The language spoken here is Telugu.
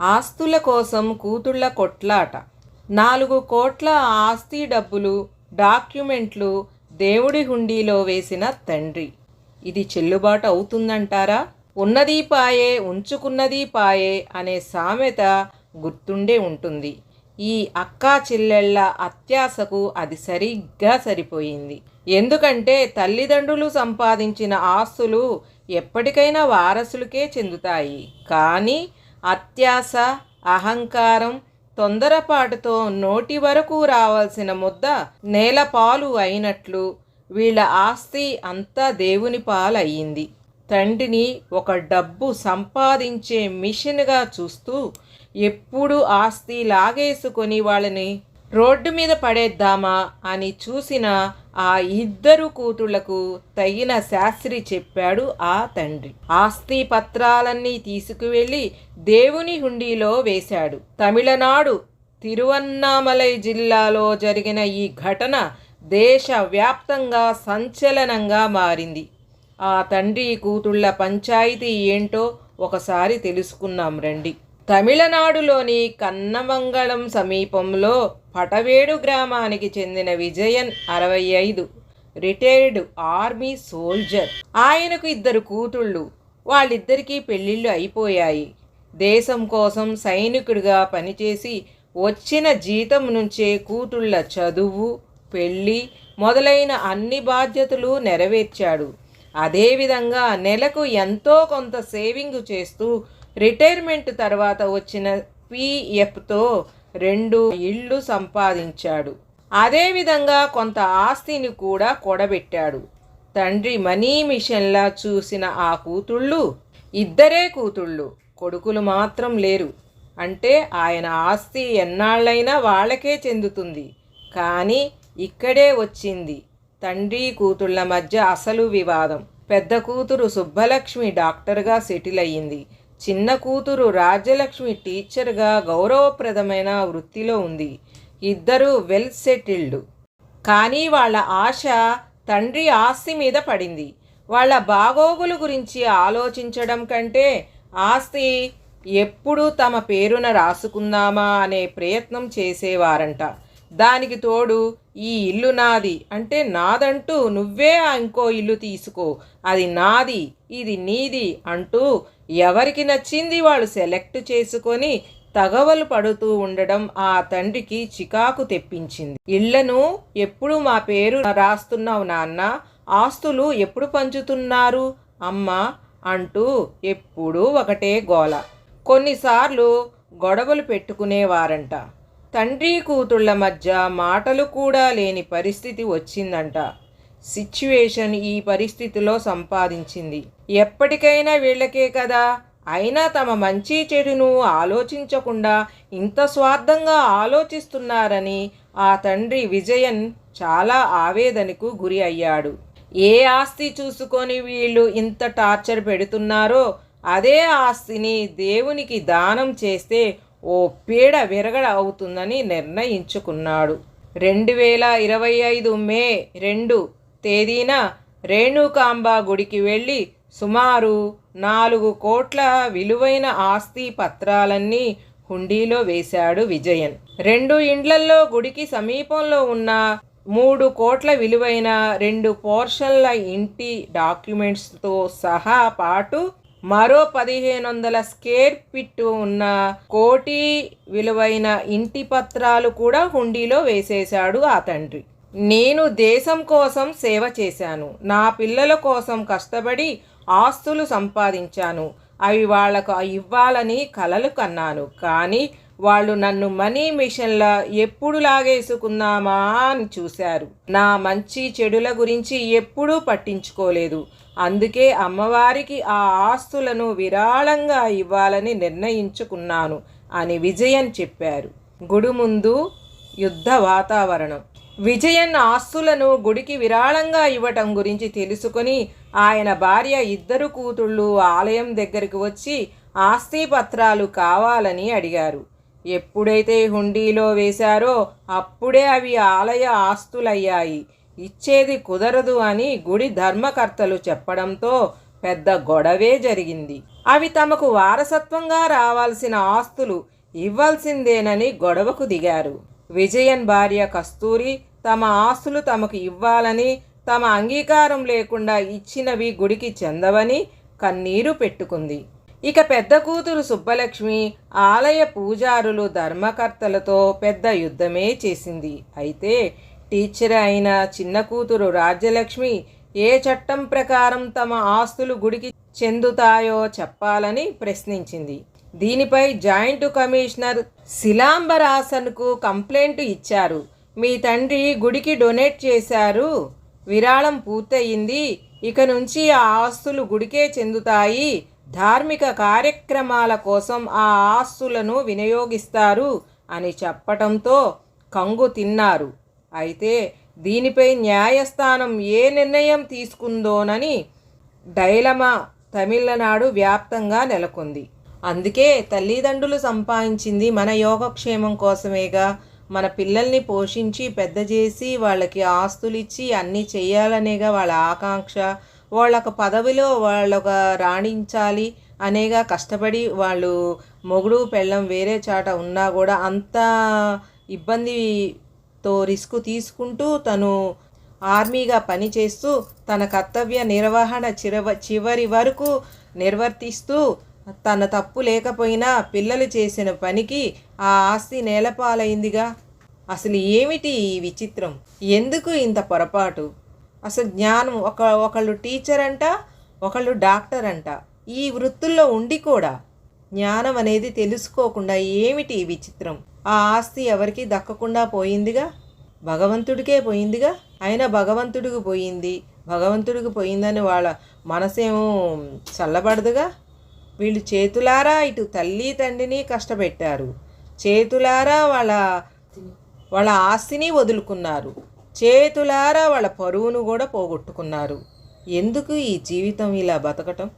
ఆస్తుల కోసం కూతుళ్ళ కొట్లాట. నాలుగు కోట్ల ఆస్తి డబ్బులు డాక్యుమెంట్లు దేవుడి హుండీలో వేసిన తండ్రి. ఇది చెల్లుబాటు అవుతుందంటారా? ఉన్నది పాయే ఉంచుకున్నది పాయే అనే సామెత గుర్తుండే ఉంటుంది. ఈ అక్కా చెల్లెళ్ళ అత్యాశకు అది సరిగ్గా సరిపోయింది. ఎందుకంటే తల్లిదండ్రులు సంపాదించిన ఆస్తులు ఎప్పటికైనా వారసులకే చెందుతాయి. కానీ అత్యాస అహంకారం తొందరపాటుతో నోటి వరకు రావాల్సిన ముద్ద నేలపాలు అయినట్లు వీళ్ళ ఆస్తి అంతా దేవుని పాలయ్యింది. తండ్రిని ఒక డబ్బు సంపాదించే మిషన్గా చూస్తూ ఎప్పుడు ఆస్తి లాగేసుకొని వాళ్ళని రోడ్డు మీద పడేద్దామా అని చూసిన ఆ ఇద్దరు కూతుళ్ళకు తగిన శాస్త్రి చెప్పాడు ఆ తండ్రి. ఆస్తి పత్రాలన్నీ తీసుకువెళ్ళి దేవుని హుండీలో వేశాడు. తమిళనాడు తిరువన్నామలై జిల్లాలో జరిగిన ఈ ఘటన దేశవ్యాప్తంగా సంచలనంగా మారింది. ఆ తండ్రి కూతుళ్ళ పంచాయతీ ఏంటో ఒకసారి తెలుసుకున్నాం రండి. తమిళనాడులోని కన్నమంగళం సమీపంలో పటవేడు గ్రామానికి చెందిన విజయన్ అరవై ఐదు రిటైర్డ్ ఆర్మీ సోల్జర్. ఆయనకు ఇద్దరు కూతుళ్ళు. వాళ్ళిద్దరికీ పెళ్ళిళ్ళు అయిపోయాయి. దేశం కోసం సైనికుడిగా పనిచేసి వచ్చిన జీతం నుంచే కూతుళ్ళ చదువు పెళ్ళి మొదలైన అన్ని బాధ్యతలు నెరవేర్చాడు. అదేవిధంగా నెలకు ఎంతో కొంత సేవింగ్ చేస్తూ రిటైర్మెంట్ తర్వాత వచ్చిన పిఎఫ్తో రెండు ఇళ్ళు సంపాదించాడు. అదేవిధంగా కొంత ఆస్తిని కూడా కూడబెట్టాడు. తండ్రి మనీ మిషన్లా చూసిన ఆ కూతుళ్ళు ఇద్దరే కూతుళ్ళు కొడుకులు మాత్రం లేరు. అంటే ఆయన ఆస్తి ఎన్నాళ్ళైనా వాళ్ళకే చెందుతుంది. కానీ ఇక్కడే వచ్చింది తండ్రి కూతుళ్ళ మధ్య అసలు వివాదం. పెద్ద కూతురు సుబ్బలక్ష్మి డాక్టర్గా సెటిల్ అయ్యింది. చిన్న కూతురు రాజ్యలక్ష్మి టీచర్గా గౌరవప్రదమైన వృత్తిలో ఉంది. ఇద్దరూ వెల్ సెటిల్డ్. కానీ వాళ్ళ ఆశ తండ్రి ఆస్తి మీద పడింది. వాళ్ళ బాగోగుల గురించి ఆలోచించడం కంటే ఆస్తి ఎప్పుడు తమ పేరున రాసుకుందామా అనే ప్రయత్నం చేసేవారంట. దానికి తోడు ఈ ఇల్లు నాది. అంటే నాదంటూ నువ్వే ఇంకో ఇల్లు తీసుకో. అది నాది ఇది నీది అంటూ ఎవరికి నచ్చింది వాళ్ళు సెలెక్ట్ చేసుకొని తగవలు పడుతూ ఉండడం ఆ తండ్రికి చికాకు తెప్పించింది. ఇళ్ళను ఎప్పుడు మా పేరు రాస్తున్నావు నాన్న? ఆస్తులు ఎప్పుడు పంచుతున్నారు? అమ్మ అంటూ ఎప్పుడూ ఒకటే గోల. కొన్నిసార్లు గొడవలు పెట్టుకునేవారంట. తండ్రి కూతుళ్ళ మధ్య మాటలు కూడా లేని పరిస్థితి వచ్చిందంట. సిచ్యువేషన్ ఈ పరిస్థితిలో సంపాదించింది. ఎప్పటికైనా వీళ్ళకే కదా. అయినా తమ మంచి చెడును ఆలోచించకుండా ఇంత స్వార్థంగా ఆలోచిస్తున్నారని ఆ తండ్రి విజయన్ చాలా ఆవేదనకు గురి అయ్యాడు. ఏ ఆస్తి చూసుకొని వీళ్ళు ఇంత టార్చర్ పెడుతున్నారో అదే ఆస్తిని దేవునికి దానం చేస్తే ఓ పీడ విరగడ అవుతుందని నిర్ణయించుకున్నాడు. రెండు వేల ఇరవై ఐదు మే రెండు తేదీన రేణుకాంబ గుడికి వెళ్ళి సుమారు నాలుగు కోట్ల విలువైన ఆస్తి పత్రాలన్నీ హుండీలో వేశాడు విజయన్. రెండు ఇండ్లల్లో గుడికి సమీపంలో ఉన్న మూడు కోట్ల విలువైన రెండు పోర్షన్ల ఇంటి డాక్యుమెంట్స్తో సహా పాటు మరో పదిహేను వందల స్కేర్ ఫిట్ ఉన్న కోటి విలువైన ఇంటి పత్రాలు కూడా హుండీలో వేసేశాడు ఆ తండ్రి. నేను దేశం కోసం సేవ చేశాను. నా పిల్లల కోసం కష్టపడి ఆస్తులు సంపాదించాను. అవి వాళ్ళకు ఇవ్వాలని కలలు కన్నాను. కానీ వాళ్ళు నన్ను మనీ మిషన్లా ఎప్పుడు లాగేసుకుందామా అని చూశారు. నా మంచి చెడుల గురించి ఎప్పుడూ పట్టించుకోలేదు. అందుకే అమ్మవారికి ఆ ఆస్తులను విరాళంగా ఇవ్వాలని నిర్ణయించుకున్నాను అని విజయన్ చెప్పారు. గుడి ముందు యుద్ధ వాతావరణం. విజయన్ ఆస్తులను గుడికి విరాళంగా ఇవ్వటం గురించి తెలుసుకొని ఆయన భార్య ఇద్దరు కూతుళ్ళు ఆలయం దగ్గరికి వచ్చి ఆస్తి పత్రాలు కావాలని అడిగారు. ఎప్పుడైతే హుండీలో వేశారో అప్పుడే అవి ఆలయ ఆస్తులయ్యాయి. ఇచ్చేది కుదరదు అని గుడి ధర్మకర్తలు చెప్పడంతో పెద్ద గొడవే జరిగింది. అవి తమకు వారసత్వంగా రావాల్సిన ఆస్తులు ఇవ్వాల్సిందేనని గొడవకు దిగారు. విజయన్ భార్య కస్తూరి తమ ఆస్తులు తమకు ఇవ్వాలని తమ అంగీకారం లేకుండా ఇచ్చినవి గుడికి చెందవని కన్నీరు పెట్టుకుంది. ఇక పెద్ద కూతురు సుబ్బలక్ష్మి ఆలయ పూజారులు ధర్మకర్తలతో పెద్ద యుద్ధమే చేసింది. అయితే టీచర్ అయిన చిన్న కూతురు రాజ్యలక్ష్మి ఏ చట్టం ప్రకారం తమ ఆస్తులు గుడికి చెందుతాయో చెప్పాలని ప్రశ్నించింది. దీనిపై జాయింట్ కమిషనర్ శిలాంబరాసన్కు కంప్లైంట్ ఇచ్చారు. మీ తండ్రి గుడికి డొనేట్ చేశారు. విరాళం పూర్తయింది. ఇక నుంచి ఆ ఆస్తులు గుడికే చెందుతాయి. ధార్మిక కార్యక్రమాల కోసం ఆ ఆస్తులను వినియోగిస్తారు అని చెప్పటంతో కంగు తిన్నారు. అయితే దీనిపై న్యాయస్థానం ఏ నిర్ణయం తీసుకుందోనని డైలమా తమిళనాడు వ్యాప్తంగా నెలకొంది. అందుకే తల్లిదండ్రులు సంపాదించింది మన యోగక్షేమం కోసమేగా. మన పిల్లల్ని పోషించి పెద్ద చేసి వాళ్ళకి ఆస్తులు ఇచ్చి అన్నీ చేయాలనేగా వాళ్ళ ఆకాంక్ష. వాళ్ళకు పదవిలో వాళ్ళొక రాణించాలి అనేగా కష్టపడి వాళ్ళు మొగుడు పెళ్ళం వేరే చాట ఉన్నా కూడా అంత ఇబ్బందితో రిస్క్ తీసుకుంటూ తను ఆర్మీగా పనిచేస్తూ తన కర్తవ్య నిర్వహణ చిరవ చివరి వరకు నిర్వర్తిస్తూ తన తప్పు లేకపోయినా పిల్లలు చేసిన పనికి ఆ ఆస్తి నేలపాలైందిగా. అసలు ఏమిటి ఈ విచిత్రం? ఎందుకు ఇంత పొరపాటు? అసలు జ్ఞానం ఒక ఒకళ్ళు టీచర్ అంట ఒకళ్ళు డాక్టర్ అంట. ఈ వృత్తుల్లో ఉండి కూడా జ్ఞానం అనేది తెలుసుకోకుండా ఏమిటి ఈ విచిత్రం? ఆ ఆస్తి ఎవరికి దక్కకుండా పోయిందిగా? భగవంతుడికే పోయిందిగా? అయినా భగవంతుడికి పోయింది. భగవంతుడికి పోయిందని వాళ్ళ మనసేమో చల్లబడదుగా? వీళ్ళు చేతులారా ఇటు తల్లి తండ్రిని కష్టపెట్టారు. చేతులారా వాళ్ళ వాళ్ళ ఆస్తిని వదులుకున్నారు. చేతులారా వాళ్ళ పరువును కూడా పోగొట్టుకున్నారు. ఎందుకు ఈ జీవితం ఇలా బతకటం?